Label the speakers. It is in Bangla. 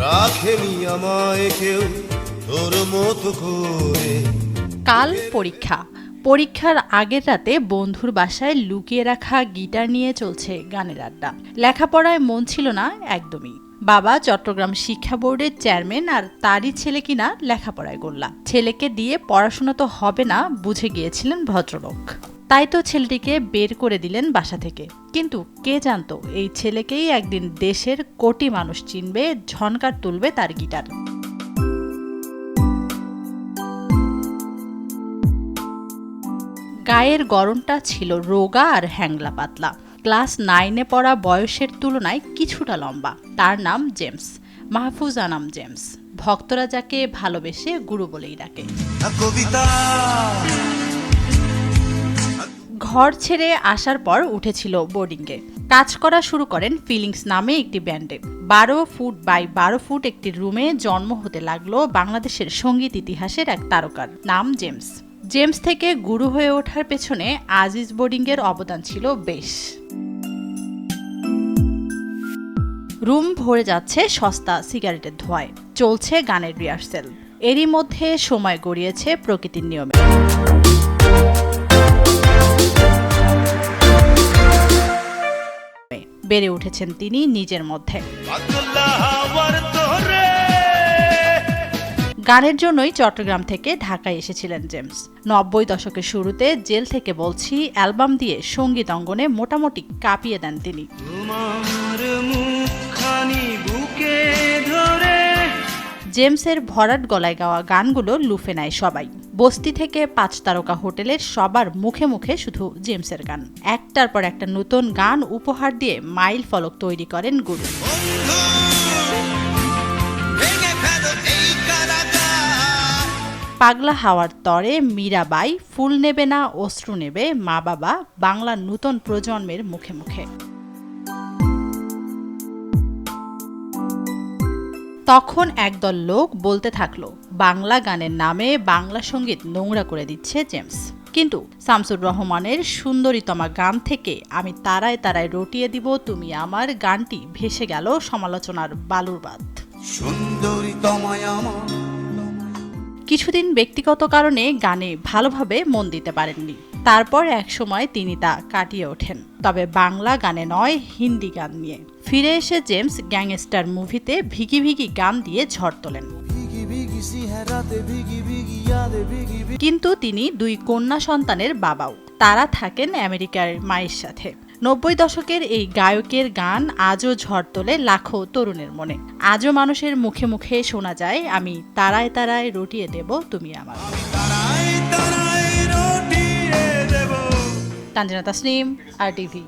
Speaker 1: রাখেনি আমায় কেউ তোর মতো করে।
Speaker 2: কাল পরীক্ষা। পরীক্ষার আগের রাতে বন্ধুর বাসায় লুকিয়ে রাখা গিটার নিয়ে চলছে গানের আড্ডা। লেখাপড়ায় মন ছিল না একদমই। বাবা চট্টগ্রাম শিক্ষা বোর্ডের চেয়ারম্যান আর তারই ছেলে কিনা লেখাপড়ায় গোল্লা। ছেলেকে দিয়ে পড়াশোনা তো হবে না, বুঝে গিয়েছিলেন ভদ্রলোক। তাই তো ছেলেটিকে বের করে দিলেন বাসা থেকে। কিন্তু কে জানতো, এই ছেলেকেই একদিন দেশের কোটি মানুষ চিনবে, ঝনকার তুলবে তার গিটার। গায়ের গরমটা ছিল রোগা আর হ্যাংলা পাতলা। ক্লাস নাইনে পড়া বয়সের তুলনায় কিছুটা লম্বা। তার নাম জেমস, মাহফুজ আনাম জেমস। ভক্তরা যাকে ভালোবেসে গুরু বলেই ডাকে।
Speaker 1: কবিতা।
Speaker 2: ঘর ছেড়ে আসার পর উঠেছিল বোর্ডিংয়ে। কাজ করা শুরু করেন ফিলিংস নামে একটি ব্যান্ডে। বারো ফুট বাই বারো ফুট একটি রুমে জন্ম হতে লাগল বাংলাদেশের সংগীত ইতিহাসের এক তারকার নাম জেমস। জেমস থেকে গুরু হয়ে ওঠার পেছনে আজিজ বোর্ডিংয়ের অবদান ছিল বেশ। রুম ভরে যাচ্ছে সস্তা সিগারেটের ধোঁয়ায়। চলছে গানের রিহার্সেল। এরই মধ্যে সময় গড়িয়েছে প্রকৃতির নিয়মে। বেড়ে উঠেছেন তিনি নিজের মধ্যে। গানের জন্যই চট্টগ্রাম থেকে ঢাকায় এসেছিলেন জেমস। নব্বই দশকের শুরুতে জেল থেকে বলছি অ্যালবাম দিয়ে সংগীত অঙ্গনে মোটামুটি কাঁপিয়ে দেন তিনি। জেমসের ভরাট গলায় গাওয়া গানগুলো লুফে নেয় সবাই। বস্তি থেকে পাঁচ তারকা হোটেলের সবার মুখে মুখে শুধু জেমসের গান। একটার পর একটা নতুন গান উপহার দিয়ে মাইল ফলক তৈরি করেন গুরু। পাগলা হাওয়ার তরে মীরাবাই ফুল নেবে না, অশ্রু নেবে মা বাবা বাংলার নূতন প্রজন্মের মুখে মুখে। তখন একদল লোক বলতে থাকল বাংলা গানের নামে বাংলা সংগীত নোংরা করে দিচ্ছে জেমস। কিন্তু শামসুর রহমানের সুন্দরীতমা গান থেকে আমি তারায় তারায় রটিয়ে দিব তুমি আমার গানটি ভেসে গেল সমালোচনার
Speaker 1: তোমায় আমার।
Speaker 2: কিছুদিন ব্যক্তিগত কারণে গানে ভালোভাবে মন দিতে পারেননি। তারপর এক সময় তিনি তা কাটিয়ে ওঠেন। তবে বাংলা গানে নয় হিন্দি গান নিয়ে। ফিরে এসে জেমস গ্যাংস্টার মুভিতে ভিগি ভিগি গান দিয়ে ঝড় তোলেন। কিন্তু তিনি দুই কন্যা সন্তানের বাবাও। তারা থাকেন আমেরিকার মায়ের সাথে। নব্বই দশকের এই গায়কের গান আজও ঝড় তোলে লাখো তরুণের মনে। আজও মানুষের মুখে মুখে শোনা যায় আমি তারায় তারায় রটিয়ে দেব তুমি আমার। তানজিনা তাসনিম আর টিভি।